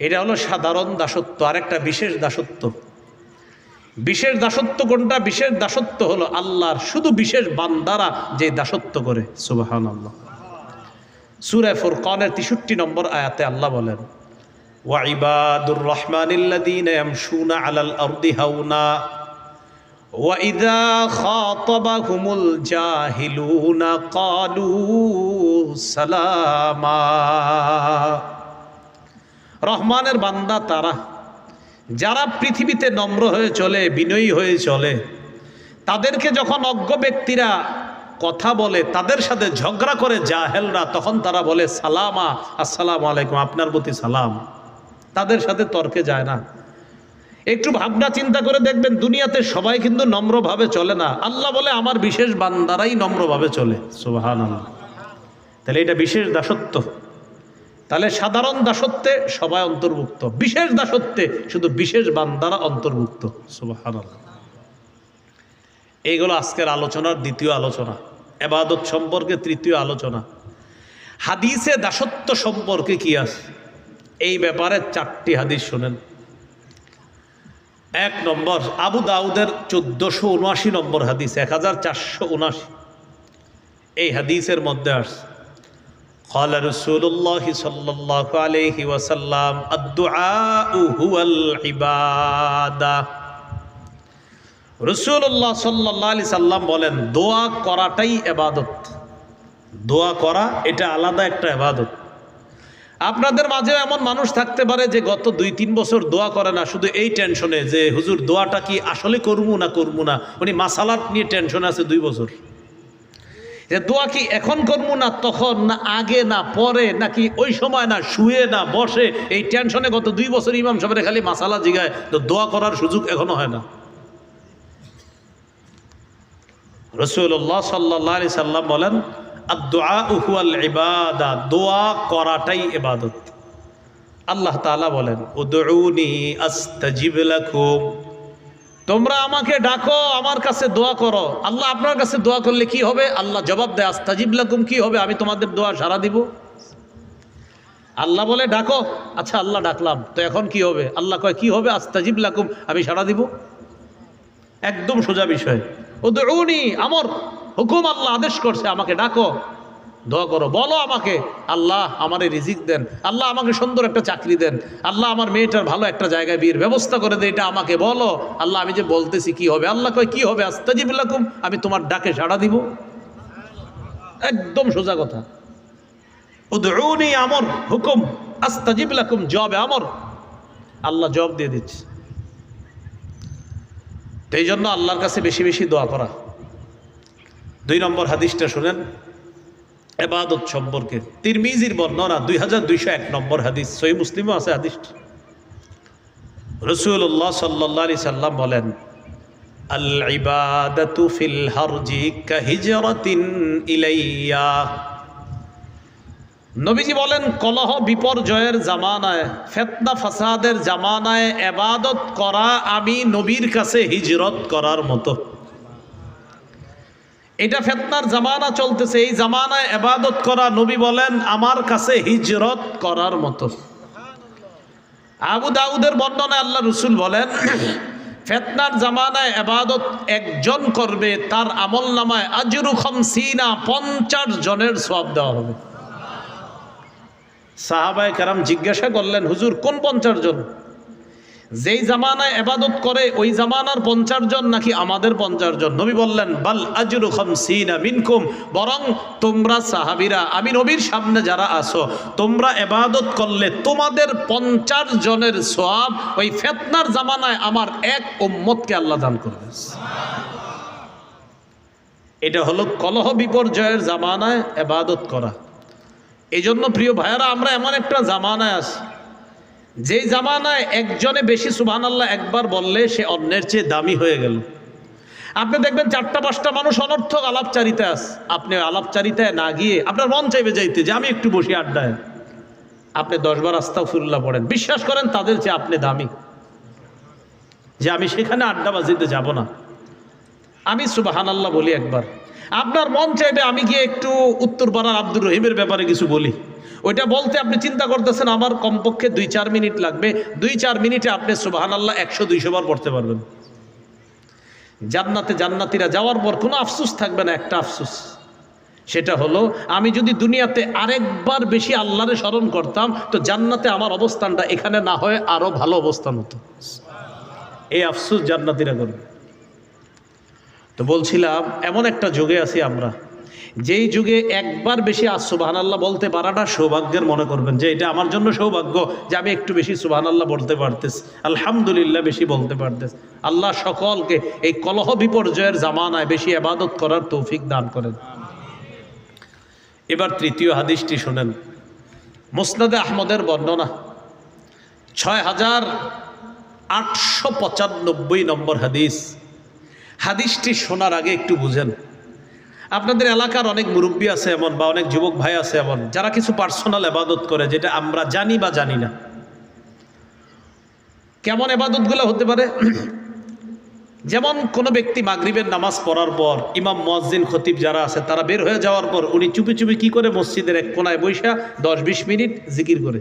এটা হলো সাধারণ দাসত্ব আর একটা বিশেষ দাসত্ব বিশেষ দাসত্ব কোনটা বিশেষ দাসত্ব হলো আল্লাহর শুধু বিশেষ বান্দারা যে দাসত্ব করে সুবাহান আল্লাহ সুরে ফুরকানের তেষট্টি নম্বর আয়াতে আল্লাহ বলেন ওয়াইবাদুর রহমানিল্লাদিন ইয়ামশুনা আলাল আরদি হাওনা وإذا خاطبهم الجاهلون قالوا سلاما রহমানের বান্দা তারা। যারা পৃথিবীতে নম্র হয়ে চলে, বিনয়ী হয়ে চলে, তাদেরকে যখন অজ্ঞ ব্যক্তিরা কথা বলে, তাদের সাথে ঝগড়া করে জাহেলরা, তখন তারা বলে, সালামা, আসসালামু আলাইকুম, আপনার প্রতি সালাম। তাদের সাথে তর্কে যায় না। একটু ভাবনা চিন্তা করে দেখবেন, দুনিয়াতে সবাই কিন্তু নম্রভাবে চলে না। আল্লাহ বলে, আমার বিশেষ বান্দারাই নম্রভাবে চলে। সুবাহান আল্লাহ তাহলে এটা বিশেষ দাসত্ব। তাহলে সাধারণ দাসত্বে সবাই অন্তর্ভুক্ত। বিশেষ দাসত্বে শুধু বিশেষ বান্দারা অন্তর্ভুক্ত। এইগুলো আজকের আলোচনার দ্বিতীয় আলোচনা। এবাদত সম্পর্কে তৃতীয় আলোচনা। হাদিসে দাসত্ব সম্পর্কে কি আছে? এই ব্যাপারে চারটি হাদিস শোনেন। এক নম্বর, আবু দাউদের চোদ্দশো উনআশি নম্বর হাদিস, এক হাজার চারশো উনআশি। এই হাদিসের মধ্যে আসছে قال رسول الله صلى الله عليه وسلم الدعاء هو العبادة রসুল্লাহ সাল্লাহ আলি সাল্লাম বলেন দোয়া করাটাই এবাদত দোয়া করা এটা আলাদা একটা এবাদত আপনাদের মাঝেও এমন মানুষ থাকতে পারে যে গত দুই তিন বছর দোয়া করে না শুধু এই টেনশনে যে হুজুর দোয়াটা কি আসলে করবো না করবো না উনি মাসালাত নিয়ে টেনশন আছে দুই বছর যে দোয়া কি এখন করব না তখন, না আগে, না পরে, নাকি ওই সময়, না শুয়ে, না বসে? এই টেনশনে গত দুই বছর ইমাম সাহেবের খালি মাসালা জিগায়, তো দোয়া করার সুযোগ এখনও হয় না। রসুল্লাহ সাল্লাহ সাল্লাম বলেন উহুয়াল ইবাদা দোয়া করাটাই ইবাদত। আল্লাহ তাআলা বলেন, উদউনি আস্তাজিব লাকুম তোমরা আমাকে ডাকো, আমার কাছে দোয়া করো। আল্লাহ আপনার কাছে দোয়া করলে কি হবে? আল্লাহ জবাব দেয়, আস্তাজিব লাকুম, কি হবে? আমি তোমাদের দোয়া সারা দিব। আল্লাহ বলে, ডাকো। আচ্ছা আল্লাহ ডাকলাম। তো এখন কি হবে? আল্লাহ কয়, কি হবে? আস্তাজিব লাকুম, আমি সারা দিব। একদম সোজা বিষয়। উদউনি, আমর। হুকুম আল্লাহ আদেশ করছে, আমাকে ডাকো। দোয়া করো। বলো আমাকে, আল্লাহ আমারে রিজিক দেন, আল্লাহ আমাকে সুন্দর একটা চাকরি দেন, আল্লাহ আমার মেয়েটার ভালো একটা জায়গায় বিয়ের ব্যবস্থা করে দেয় এটা আমাকে বলো। আল্লাহ, আমি যে বলতেছি কি হবে? আল্লাহ কয়, কি হবে? আস্তাজিবুল্লাকুম আমি তোমার ডাকে সাড়া দিব। একদম সোজা কথা। উদউনি আমর, হুকুম আস্তাজিবুল্লাকুম জবে আমর। আল্লাহ জব দিয়ে দিচ্ছে। তো এই জন্য আল্লাহর কাছে বেশি বেশি দোয়া করা। দুই নম্বর হাদিসটা শুনেন। এবাদত সম্পর্কে। তিরমিজির বর্ণনা দুই হাজার দুইশো এক নম্বর হাদিস সই মুসলিমও আছে হাদিস রসুল্লাহ সাল্লাহ আলি সাল্লাম বলেন আল ইবাদাতু ফিল হারজি কাহিজরাতিন ইলাইয়া। নবীজি বলেন, কলহ বিপর্যয়ের জামানায়, ফেতনা ফাসাদের জামানায় এবাদত করা আমি নবীর কাছে হিজরত করার মতো। এটা ফেতনার জামানা চলতেছে। এই জামানায় এবাদত করা নবী বলেন, আমার কাছে হিজরত করার মতো। আবু দাউদের বর্ণনায় আল্লাহ রসুল বলেন, ফেতনার জামানায় এবাদত একজন করবে, তার আমল নামায় আজরু খমসিনা, পঞ্চাশ জনের সব দেওয়া হবে। সাহাবায় কারাম জিজ্ঞাসা করলেন, হুজুর, কোন পঞ্চাশ জন? যেই জামানায় এবাদত করে, ওই জামানার পঞ্চাশ জন নাকি আমাদের পঞ্চাশ জন? নবী বললেন, বাল আজরু খামসিনা মিনকুম। বরং তোমরা সাহাবিরা, আমি নবীর সামনে যারা আসো তোমরা এবাদত করলে তোমাদের পঞ্চাশ জনের সব ওই ফেতনার জামানায় আমার এক উম্মতকে আল্লাহ দান করবে এটা হলো কলহ বিপর্যয়ের জামানায় এবাদত করা। এই জন্য প্রিয় ভাইয়ারা, আমরা এমন একটা জামানায় আছি যেই জামানায় একজনে বেশি সুবহান আল্লাহ একবার বললে সে অন্যের চেয়ে দামি হয়ে গেল। আপনি দেখবেন চারটা, পাঁচটা মানুষ অনর্থক আলাপচারিতা আছে আপনি আলাপচারিতায় না গিয়ে আপনার মন চাইবে যাইতে যে আমি একটু বসি আড্ডায়। আপনি দশবার আস্তা ফুল্লাহ পড়েন। বিশ্বাস করেন তাদের চেয়ে আপনি দামি। যে আমি সেখানে আড্ডা বাজিতে যাব না। আমি সুবাহান আল্লাহ বলি একবার। আপনার মন চাইবে আমি গিয়ে একটু উত্তর উত্তরপাড়ার আব্দুর রহিমের ব্যাপারে কিছু বলি। ওইটা বলতে আপনি চিন্তা করতেছেন, আমার কমপক্ষে দুই চার মিনিট লাগবে। দুই চার মিনিটে আপনি সুবাহান আল্লাহ একশো দুইশো বার পড়তে পারবেন। জান্নাতে জান্নাতিরা যাওয়ার পর কোনো আফসুস থাকবে না, একটা আফসুস। সেটা হলো, আমি যদি দুনিয়াতে আরেকবার বেশি আল্লাহরে স্মরণ করতাম, তো জান্নাতে আমার অবস্থানটা এখানে না হয়ে আরও ভালো অবস্থান হতো। এই আফসুস জান্নাতিরা করবে। তো বলছিলাম, এমন একটা যুগে আছি আমরা। যেই যুগে একবার বেশি আজ সুবাহান আল্লাহ বলতে পারাটা সৌভাগ্যের মনে করবেন, যে এটা আমার জন্য সৌভাগ্য যে আমি একটু বেশি সুবাহান আল্লাহ বলতে পারতেছি, আলহামদুলিল্লাহ বেশি বলতে পারতেছি। আল্লাহ সকলকে এই কলহ বিপর্যয়ের জামানায় বেশি আবাদত করার তৌফিক দান করেন। এবার তৃতীয় হাদিসটি শোনেন। মুসনাদে আহমদের বর্ণনা, ছয় হাজার আটশো পঁচানব্বই নম্বর হাদিস। হাদিসটি শোনার আগে একটু বুঝেন। আপনাদের এলাকার অনেক মুরব্বী আছে এমন বা অনেক যুবক ভাই আছে এমন, যারা কিছু পার্সোনাল এবাদত করে যেটা আমরা জানি বা জানি না। কেমন এবাদতগুলো হতে পারে? যেমন কোনো ব্যক্তি মাগরিবের নামাজ পড়ার পর ইমাম মুয়াজ্জিন খতিব যারা আছে, তারা বের হয়ে যাওয়ার পর উনি চুপি চুপি কি করে মসজিদের এক কোনায় বৈশা দশ বিশ মিনিট জিকির করে।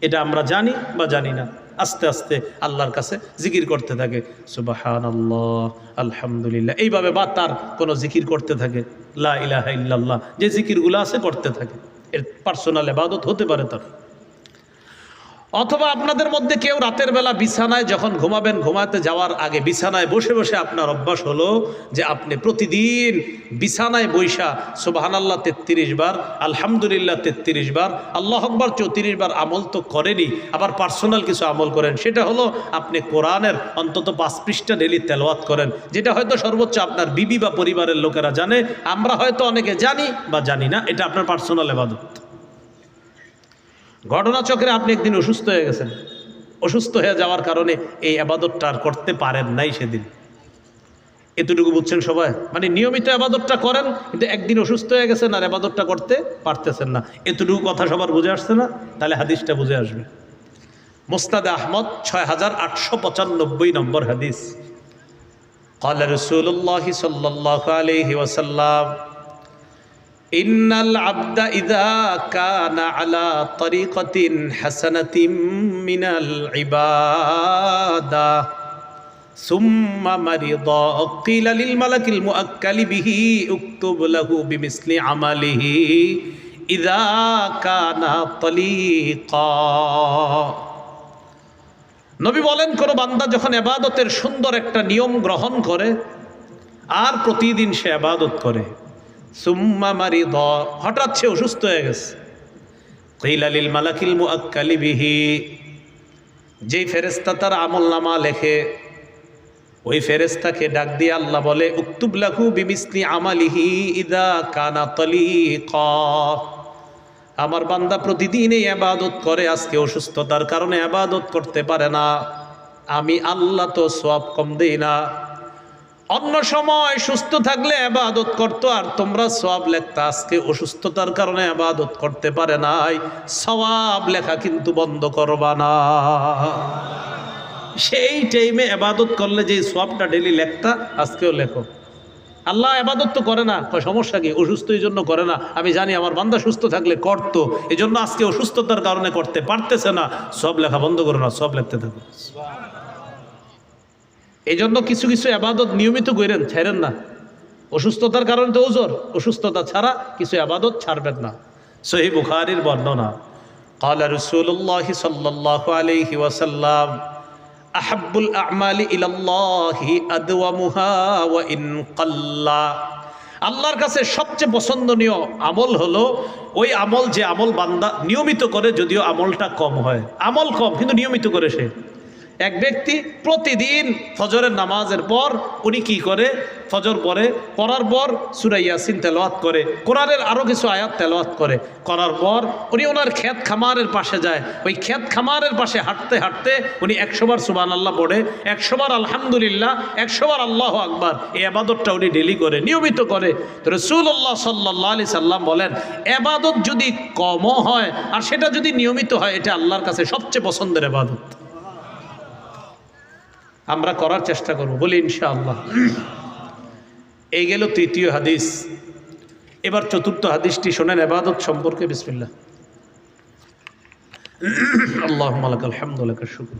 এটা আমরা জানি বা জানি না। আস্তে আস্তে আল্লাহর কাছে জিকির করতে থাকে। সুবাহান আল্লাহ আলহামদুলিল্লাহ। এইভাবে বা তার কোনো জিকির করতে থাকে। লা ইলাহা ইল্লাল্লাহ, যে জিকিরগুলো আছে করতে থাকে। এর পার্সোনাল আবাদত হতে পারে তার। অথবা আপনাদের মধ্যে কেউ রাতের বেলা বিছানায় যখন ঘুমাবেন, ঘুমাতে যাওয়ার আগে বিছানায় বসে বসে আপনার অভ্যাস হলো যে আপনি প্রতিদিন বিছানায় বৈশা, সুবাহানাল্লাহ, তেত্রিশ বার, আলহামদুলিল্লাহ, তেত্রিশ বার, আল্লাহ আকবর, চৌত্রিশ বার আমল তো করেনি আবার পার্সোনাল কিছু আমল করেন। সেটা হলো আপনি কোরআনের অন্তত পাঁচ পৃষ্ঠা ডেলি তেলওয়াত করেন, যেটা হয়তো সর্বোচ্চ আপনার বিবি বা পরিবারের লোকেরা জানে, আমরা হয়তো অনেকে জানি বা জানি না, এটা আপনার পার্সোনাল এবাদত ঘটনাচক্রে আপনি একদিন অসুস্থ হয়ে গেছেন অসুস্থ হয়ে যাওয়ার কারণে এই আবাদতটা আর করতে পারেন নাই সেদিন এতটুকু বুঝছেন সবাই মানে নিয়মিত আবাদতটা করেন কিন্তু একদিন অসুস্থ হয়ে গেছেন আর আবাদতটা করতে পারতেছেন না এতটুকু কথা সবার বুঝে আসছে না তাহলে হাদিসটা বুঝে আসবে মোস্তাদ আহমদ ছয় হাজার আটশো পঁচানব্বই নম্বর হাদিস قال رسول الله صلى الله عليه وسلم ইন্নাল আবদা ইদা কানা আলা তরিকতিন হাসানাতিম মিনাল ইবাদা। সুম্মা মারিদ। কিলা লিল মালাকিল মুআক্কালি বিহি উক্তুব লাহু বিমিসলি আমালিহি ইদা কানা তলিকা। নবী বলেন, কোনো বান্দা যখন এবাদতের সুন্দর একটা নিয়ম গ্রহণ করে, আর প্রতিদিন সে আবাদত করে। সুম্মা মারি দ হঠাৎ সে অসুস্থ হয়ে গেছে। কৈলালিল মালাকিল মুআক্কালি বিহি, যেই ফেরেস্তা তার আমল নামা লেখে, ওই ফেরেস্তাকে ডাক দিয়ে আল্লাহ বলে, উক্তুব লাহু বিমিসলি আমালিহি ইদা কানা তলিক। আমার বান্দা প্রতিদিন এই আবাদত করে, আজকে অসুস্থতার কারণে আবাদত করতে পারে না। আমি আল্লাহ তো সব কম দেই না। অন্য সময় সুস্থ থাকলে আবাদত করতো আর তোমরা সব লেখতা। আজকে অসুস্থতার কারণে আবাদত করতে পারে নাই। সবাব লেখা কিন্তু বন্ধ করবা না। সেই টাইমে আবাদত করলে যে সবটা ডেলি লেখতা, আজকেও লেখো। আল্লাহ আবাদত তো করে না। সমস্যা কি? অসুস্থ এই জন্য করে না। আমি জানি আমার বান্দা সুস্থ থাকলে করতো। এই জন্য আজকে অসুস্থতার কারণে করতে পারতেছে না। সব লেখা বন্ধ করো না সব লেখতে থাকো। এই জন্য কিছু কিছু আবাদত নিয়মিত করেন ছেড়েন না অসুস্থতার কারণে তো ওজোর অসুস্থতা ছাড়া কিছু আবাদত ছাড়বেন না সহি বুখারির বর্ণনা قال رسول الله صلى الله عليه وسلم أحب الأعمال إلى الله أدومها وإن قل আল্লাহর কাছে সবচেয়ে পছন্দনীয় আমল হলো ওই আমল যে আমল বান্দা নিয়মিত করে যদিও আমলটা কম হয় আমল কম কিন্তু নিয়মিত করে সে এক ব্যক্তি প্রতিদিন ফজরের নামাজের পর উনি কি করে? ফজর পরে, পড়ার পর সুরাইয়াসিন তেলাওয়াত করে, কোরআনের আরও কিছু আয়াত তেলাওয়াত করে। করার পর উনি ওনার ক্ষেত খামারের পাশে যায়। ওই ক্ষেত খামারের পাশে হাঁটতে হাঁটতে উনি একশোবার সুবান আল্লাহ পড়ে একশোবার আলহামদুলিল্লাহ একশোবার আল্লাহ আকবার এই আবাদতটা উনি ডেলি করে, নিয়মিত করে। তো রসুল্লাহ সাল্লাহ আলি সাল্লাম বলেন এবাদত যদি কমও হয়, আর সেটা যদি নিয়মিত হয়, এটা আল্লাহর কাছে সবচেয়ে পছন্দের এবাদত আমরা করার চেষ্টা করব, বলি ইনশাআল্লাহ। এই গেল তৃতীয় হাদিস। এবার চতুর্থ হাদিসটি শোনেন এবাদত সম্পর্কে বিসমিল্লা আল্লাহ আলহামদুলিল্লাহ শুক্র।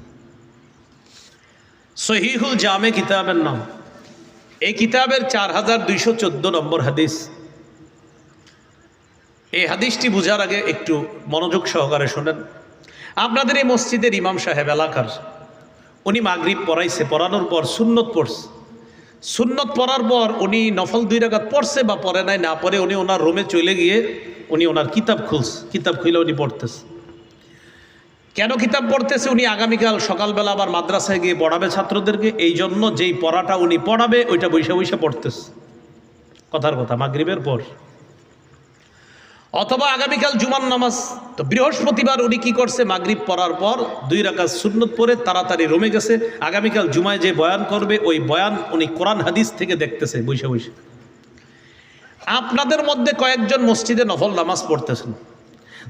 সহিহুল জামে কিতাবের নাম। এই কিতাবের চার হাজার দুইশো চোদ্দ নম্বর হাদিস। এই হাদিসটি বোঝার আগে একটু মনোযোগ সহকারে শোনেন। আপনাদের এই মসজিদের ইমাম সাহেব এলাকার। উনি মাগরিব পড়াইছে, পড়ানোর পর সুন্নত পড়ছে। সুন্নত পড়ার পর উনি নফল দুই রাগাত পড়ছে বা পড়ে নাই, না পড়ে উনি ওনার রুমে চলে গিয়ে উনি ওনার কিতাব খুলছে, কিতাব খুলে উনি পড়তেছে। কেন কিতাব পড়তেছে? উনি আগামীকাল সকালবেলা আবার মাদ্রাসায় গিয়ে পড়াবে ছাত্রদেরকে এই জন্য যেই পড়াটা উনি পড়াবে, ওইটা বৈশা বৈশা পড়তেছে। কথার কথা, মাগরিবের পর। অথবা আগামীকাল জুমান নামাজ। তো বৃহস্পতিবার উনি কি করছে? মাগরিব পড়ার পর দুই রাকাত সুন্নত পরে তাড়াতাড়ি রমে গেছে। আগামীকাল জুমায় যে বয়ান করবে, ওই বয়ান উনি কোরআন হাদিস থেকে দেখতেছে, বৈশা বৈশা। আপনাদের মধ্যে কয়েকজন মসজিদে নফল নামাজ পড়তেছেন।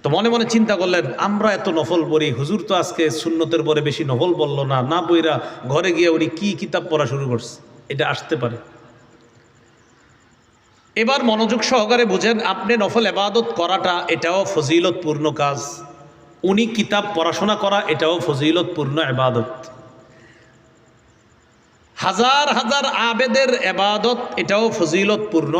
তো মনে মনে চিন্তা করলেন, আমরা এত নফল পড়ি, হুজুর তো আজকে সুন্নতের পরে বেশি নফল বলল না না বইরা ঘরে গিয়ে উনি কি কিতাব পড়া শুরু করছে? এটা আসতে পারে। এবার মনোযোগ সহকারে বুঝেন আপনি নফল এবাদত করাটা এটাও ফজিলতপূর্ণ কাজ উনি কিতাব পড়াশোনা করা এটাও ফজিলতপূর্ণ এবাদত হাজার হাজার আবেদের এবাদত এটাও ফজিলতপূর্ণ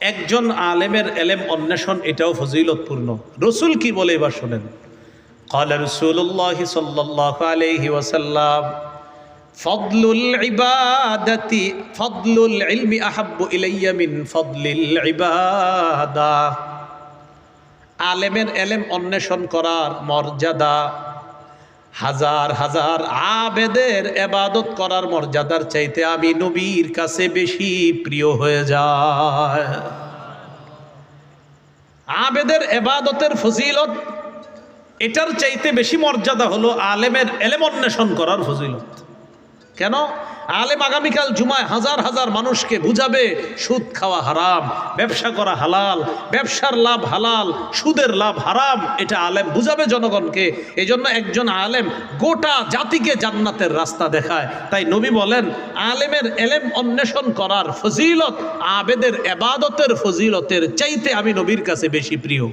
একজন আলেমের এলেম অন্বেষণ এটাও ফজিলতপূর্ণ রসুল কি বলে এবার শোনেন قال رسول الله صلى الله عليه وسلم ফদলুল ইবাদাতি, ফদলুল ইলমি আহাব্বু ইলাইয়া মিন ফদলিল ইবাদা। আলেমের এলেম অন্বেষণ করার মর্যাদা, হাজার হাজার আবেদের এবাদত করার মর্যাদার চাইতে আমি নবীর কাছে বেশি প্রিয় হয়ে যায়। আবেদের এবাদতের ফজিলত, এটার চাইতে বেশি মর্যাদা হলো আলেমের এলেম অন্বেষণ করার ফজিলত। কেন? আলেম আগামীকাল জুমায় হাজার হাজার মানুষকে বুঝাবে, সুদ খাওয়া হারাম, ব্যবসা করা হালাল, ব্যবসার লাভ হালাল, সুদের লাভ হারাম, এটা আলেম বুঝাবে জনগণকে। এই জন্য একজন আলেম গোটা জাতিকে জান্নাতের রাস্তা দেখায়। তাই নবী বলেন, আলেমের এলেম অন্বেষণ করার ফজিলত, আবেদের এবাদতের ফজিলতের চাইতে আমি নবীর কাছে বেশি প্রিয়।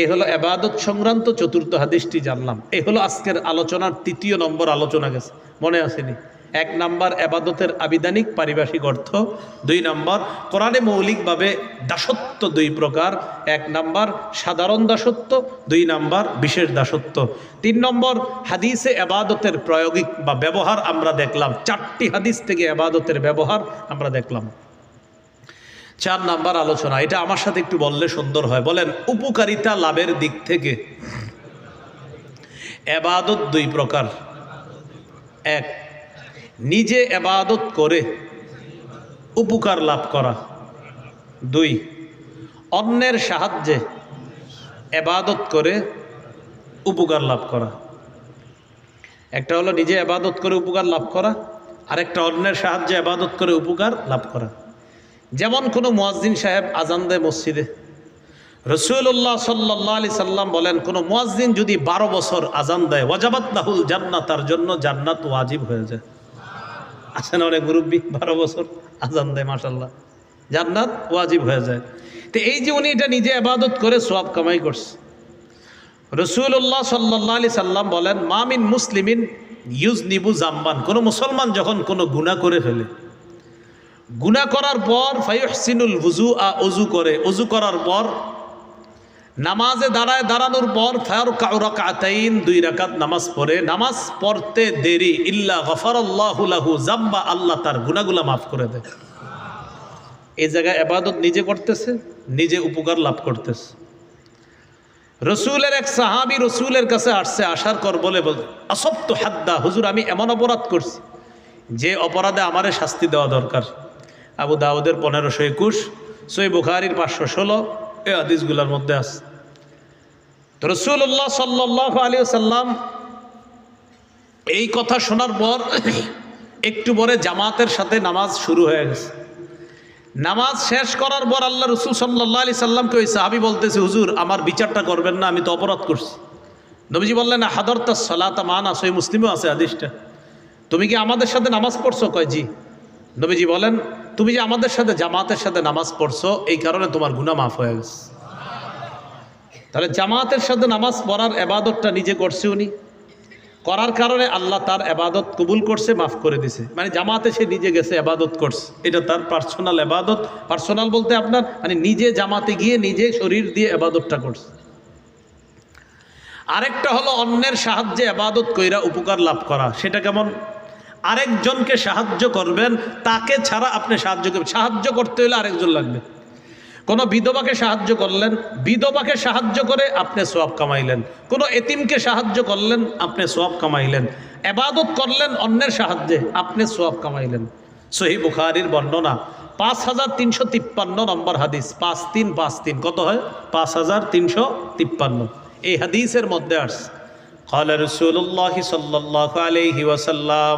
এই হলো এবাদত সংক্রান্ত চতুর্থ হাদিসটি জানলাম। এই হলো আজকের আলোচনার তৃতীয় নম্বর আলোচনা গেছে। মনে আসেনি। এক নাম্বার এবাদতের আবিধানিক পারিভাষিক অর্থ, দুই নম্বর কোরআনে মৌলিকভাবে দাসত্ব দুই প্রকার, এক নাম্বার সাধারণ দাসত্ব, দুই নাম্বার বিশেষ দাসত্ব। তিন নম্বর হাদিসে এবাদতের প্রয়োগিক বা ব্যবহার আমরা দেখলাম। চারটি হাদিস থেকে এবাদতের ব্যবহার আমরা দেখলাম। চার নাম্বার আলোচনা, এটা আমার সাথে একটু বললে সুন্দর হয়। বলেন, উপকারিতা লাভের দিক থেকে। এবাদত দুই প্রকার। এক, নিজে এবাদত করে উপকার লাভ করা। দুই, অন্যের সাহায্যে এবাদত করে উপকার লাভ করা। একটা হলো নিজে এবাদত করে উপকার লাভ করা, আরেকটা অন্যের সাহায্যে এবাদত করে উপকার লাভ করা। যেমন কোনো মুয়াজ্জিন সাহেব আজান দেয় মসজিদে। রসুল্লাহ সাল্লাহ আলি সাল্লাম বলেন, কোনো মুয়াজ্জিন যদি বারো বছর আজান দেয়, ওয়াজাবাত নাহুল জান্নাত তার জন্য জান্নাত ওয়াজিব হয়ে যায়। আছেন অনেক মুরব্বী বারো বছর আজান দেয় মাসাল্লাহ জান্নাত ওয়াজিব হয়ে যায়। তো এই যে উনি এটা নিজে আবাদত করে সোয়াব কামাই করছে। রসুল্লাহ সাল্লাহ আলি সাল্লাম বলেন মামিন মুসলিমিন ইউজ নিবু জাম্বান কোনো মুসলমান যখন কোনো গুণা করে ফেলে গুণা করার পর ফাইহসিনুল বুজু আ অজু করে। অজু করার পর নামাজে দাঁড়ায় দাঁড়ানোর পর ফায়ার কাউরাকাতাইন দুই রাকাত নামাজ পড়ে। নামাজ পড়তে দেরি, ইল্লা গফর আল্লাহু জাম্বা আল্লাহ তার গুনাগুলা মাফ করে দেয়। এই জায়গায় এবাদত নিজে করতেছে, নিজে উপকার লাভ করতেছে। রসুলের এক সাহাবি রসুলের কাছে আসছে, আসার কর বলে আসপ্ত হাদ্দা, হুজুর, আমি এমন অপরাধ করছি, যে অপরাধে আমারে শাস্তি দেওয়া দরকার। আবু দাউদের পনেরোশো একুশ, সই বুখারির পাঁচশো ষোলো, এ আদিসগুলোর মধ্যে আছে। রসুল্লাহ সাল্লাহ আলী সাল্লাম এই কথা শোনার পর একটু পরে জামাতের সাথে নামাজ শুরু হয়ে গেছে। নামাজ শেষ করার পর আল্লাহ রসুল সাল্লাহ আলি সাল্লামকে ওই সাহাবি বলতেছে, হুজুর, আমার বিচারটা করবেন না, আমি তো অপরাধ করছি। নবীজি বললেন হাদর তা সলাতা মান আসো মুসলিমও আছে আদিসটা তুমি কি আমাদের সাথে নামাজ পড়ছো? কয়, জি। নবীজি বলেন তুমি যে আমাদের সাথে জামাতের সাথে নামাজ পড়ছো, এই কারণে তোমার গুণা মাফ হয়ে গেছে। তাহলে জামাতের সাথে নামাজ পড়ার এবাদতটা নিজে করছে উনি। করার কারণে আল্লাহ তার এবাদত কবুল করছে, মাফ করে দিছে। মানে জামাতে সে নিজে গেছে, এবাদত করছে। এটা তার পার্সোনাল এবাদত। পার্সোনাল বলতে আপনার মানে নিজে জামাতে গিয়ে নিজে শরীর দিয়ে এবাদতটা করছে। আরেকটা হলো অন্যের সাহায্যে আবাদত কইরা উপকার লাভ করা। সেটা কেমন? আরেকজনকে সাহায্য করবেন তাকে ছাড়া আপনি সাহায্য করবেন সাহায্য করতে হলে আরেকজন লাগবে কোনো বিধবাকে সাহায্য করলেন বিধবাকে সাহায্য করে আপনি সোয়াব কামাইলেন কোনো এতিমকে সাহায্য করলেন আপনি সোয়াব কামাইলেন এবাদত করলেন অন্যের সাহায্যে আপনি সোয়াব কামাইলেন সহি বুখারির বর্ণনা পাঁচ হাজার তিনশো তিপ্পান্ন নম্বর হাদিস পাঁচ তিন পাঁচ তিন কত হয় পাঁচ হাজার তিনশো তিপ্পান্ন এই হাদিসের মধ্যে আস قال رسول الله صلى الله عليه وسلم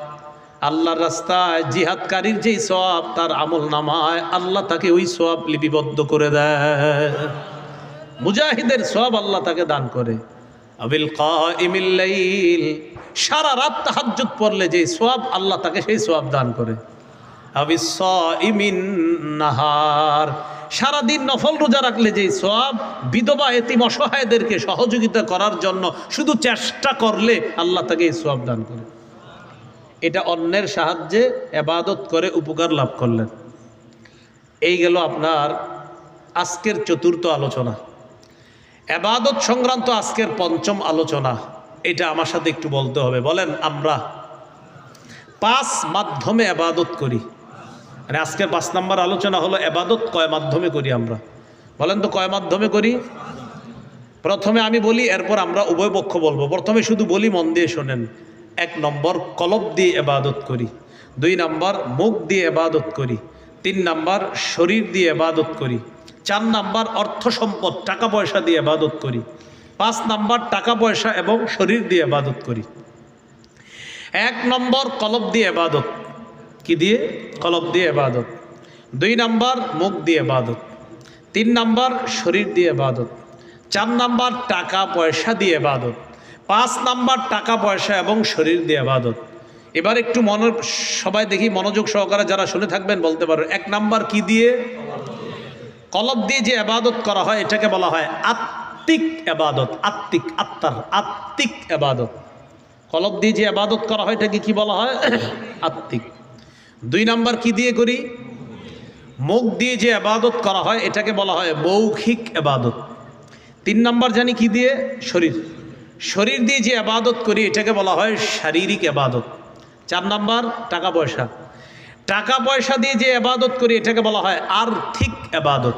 আল্লাহর রাস্তায় জিহাদকারীর যেই সব তার আমল নামায় আল্লাহ তাকে ওই সব লিপিবদ্ধ করে দেয়। মুজাহিদের সব আল্লাহ তাকে দান করে। আবিল কাইমিল লাইল, সারা রাত তাহাজ্জুদ পড়লে যেই সওয়াব আল্লাহ তাকে সেই সওয়াব দান করে। আবিস সাইমিন নাহার, সারাদিন নফল রোজা রাখলে যেই সওয়াব বিধবা, এতিম, অসহায়দেরকে সহযোগিতা করার জন্য শুধু চেষ্টা করলে আল্লাহ তাকে এই সওয়াব দান করে। এটা অন্যের সাহায্যে এবাদত করে উপকার লাভ করলেন। এই গেল আপনার আজকের চতুর্থ আলোচনা। এবাদত সংক্রান্ত আজকের পঞ্চম আলোচনা। এটা আমার সাথে একটু বলতে হবে। বলেন, আমরা পাঁচ মাধ্যমে এবাদত করি। মানে আজকের পাঁচ নম্বর আলোচনা হলো এবাদত কয় মাধ্যমে করি আমরা? বলেন তো কয় মাধ্যমে করি? প্রথমে আমি বলি, এরপর আমরা উভয় পক্ষ বলব। প্রথমে শুধু বলি, মন দিয়ে শোনেন। এক নম্বর কলব দিয়ে এবাদত করি, দুই নম্বর মুখ দিয়ে এবাদত করি, তিন নম্বর শরীর দিয়ে এবাদত করি, চার নাম্বার অর্থ সম্পদ, টাকা পয়সা দিয়ে এবাদত করি, পাঁচ নাম্বার টাকা পয়সা এবং শরীর দিয়ে এবাদত করি। এক নম্বর কলব দিয়ে এবাদত কি দিয়ে? কলব দিয়ে এবাদত দুই নাম্বার মুখ দিয়ে এবাদত তিন নাম্বার শরীর দিয়ে এবাদত চার নাম্বার টাকা পয়সা দিয়ে এবাদত পাঁচ নাম্বার টাকা পয়সা এবং শরীর দিয়ে আবাদত। এবার একটু মন, সবাই দেখি মনোযোগ সহকারে যারা শুনে থাকবেন বলতে পারো, এক নাম্বার কি দিয়ে? কলব দিয়ে যে আবাদত করা হয়, এটাকে বলা হয় আত্মিক আবাদত, আত্মিক, আত্মার, আত্মিক আবাদত। কলব দিয়ে যে আবাদত করা হয়, এটাকে কি বলা হয়? আত্মিক। দুই নাম্বার কি দিয়ে করি? মুখ দিয়ে যে আবাদত করা হয়, এটাকে বলা হয় মৌখিক আবাদত। তিন নাম্বার জানি কি দিয়ে? শরীর। শরীর দিয়ে যে আবাদত করি, এটাকে বলা হয় শারীরিক আবাদত। চার নাম্বার, টাকা পয়সা। টাকা পয়সা দিয়ে যে আবাদত করি, এটাকে বলা হয় আর্থিক আবাদত।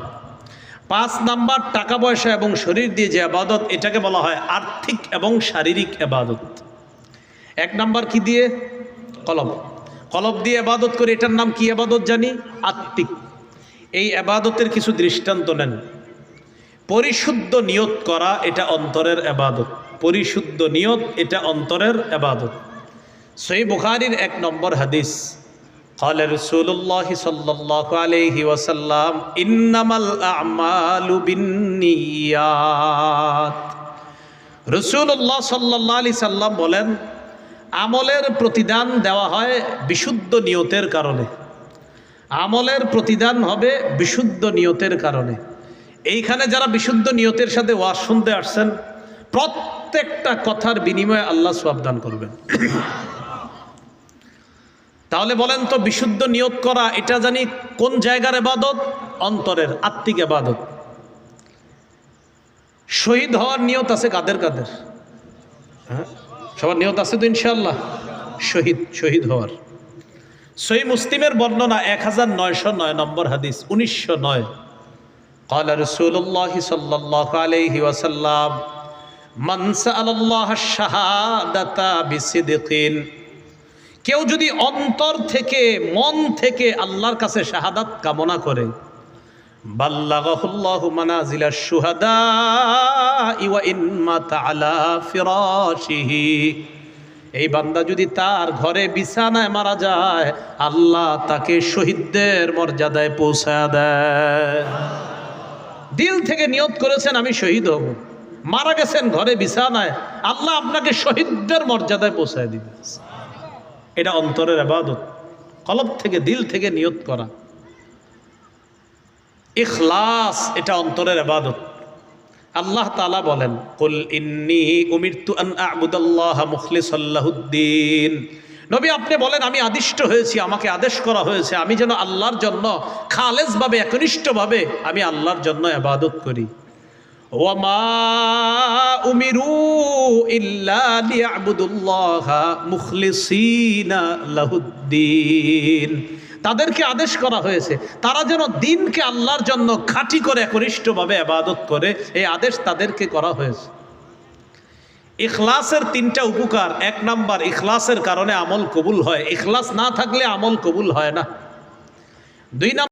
পাঁচ নাম্বার, টাকা পয়সা এবং শরীর দিয়ে যে আবাদত, এটাকে বলা হয় আর্থিক এবং শারীরিক আবাদত। এক নাম্বার কি দিয়ে? কলব কলব দিয়ে আবাদত করি, এটার নাম কি আবাদত জানি? আত্মিক। এই আবাদতের কিছু দৃষ্টান্ত নেন। পরিশুদ্ধ নিয়ত করা, এটা অন্তরের আবাদত। পরিশুদ্ধ নিয়ত এটা অন্তরের আবাদত সই বুখারির এক নম্বর হাদিস قال رسول الله صلى الله عليه وسلم إنما الأعمال بالنيات রসুল্লাহ সাল্লাহ আলি সাল্লাম বলেন আমলের প্রতিদান দেওয়া হয় বিশুদ্ধ নিয়তের কারণে আমলের প্রতিদান হবে বিশুদ্ধ নিয়তের কারণে এইখানে যারা বিশুদ্ধ নিয়তের সাথে ওয়াজ শুনতে আসছেন প্রত্যেকটা কথার বিনিময়ে আল্লাহ সাবধান করবেন তাহলে বলেন তো বিশুদ্ধ নিয়ত করা এটা জানি কোন জায়গার এবাদত অন্তরের আত্মিক এবাদত শহীদ হওয়ার নিয়ত আছে কাদের কাদের হ্যাঁ সবার নিয়ত আছে তো ইনশাল্লাহ শহীদ শহীদ হওয়ার সহি মুসলিমের বর্ণনা এক হাজার নয়শো নয় নম্বর হাদিস উনিশশো নয় قال رسول الله صلى الله عليه وسلم কেউ যদি অন্তর থেকে, মন থেকে আল্লাহর কাছে শাহাদাত কামনা করে এই বান্দা যদি তার ঘরে বিছানায় মারা যায়, আল্লাহ তাকে শহীদদের মর্যাদায় পৌঁছায় দেয়। দিল থেকে নিয়ত করেছেন, আমি শহীদ হব। মারা গেছেন, ঘরে বিছানায়। আল্লাহ আপনাকে শহীদদের মর্যাদায় পৌঁছায় দিবে। এটা অন্তরের আবাদত, কলব থেকে দিল থেকে নিয়ত করা। ইখলাস, এটা অন্তরের আবাদত। আল্লাহ তালা বলেন, কুল ইন্নি উমিরতু আন আবুদাল্লাহ মুখলিসাল্লাহুদ্দিন নবী, আপনি বলেন, আমি আদিষ্ট হয়েছি, আমাকে আদেশ করা হয়েছে। আমি যেন আল্লাহর জন্য খালেজভাবে, একনিষ্ঠভাবে আমি আল্লাহর জন্য আবাদত করি। ওয়ামা উমিরু ইল্লা মুখলিসিনা লাহুদ্দিন। তাদেরকে আদেশ করা হয়েছে, তারা যেন দিনকে আল্লাহর জন্য খাঁটি করে, একনিষ্ঠভাবে আবাদত করে, এই আদেশ তাদেরকে করা হয়েছে। ইখলাসের তিনটা উপকার, এক নাম্বার, ইখলাসের কারণে আমল কবুল হয়। ইখলাস না থাকলে আমল কবুল হয় না। দুই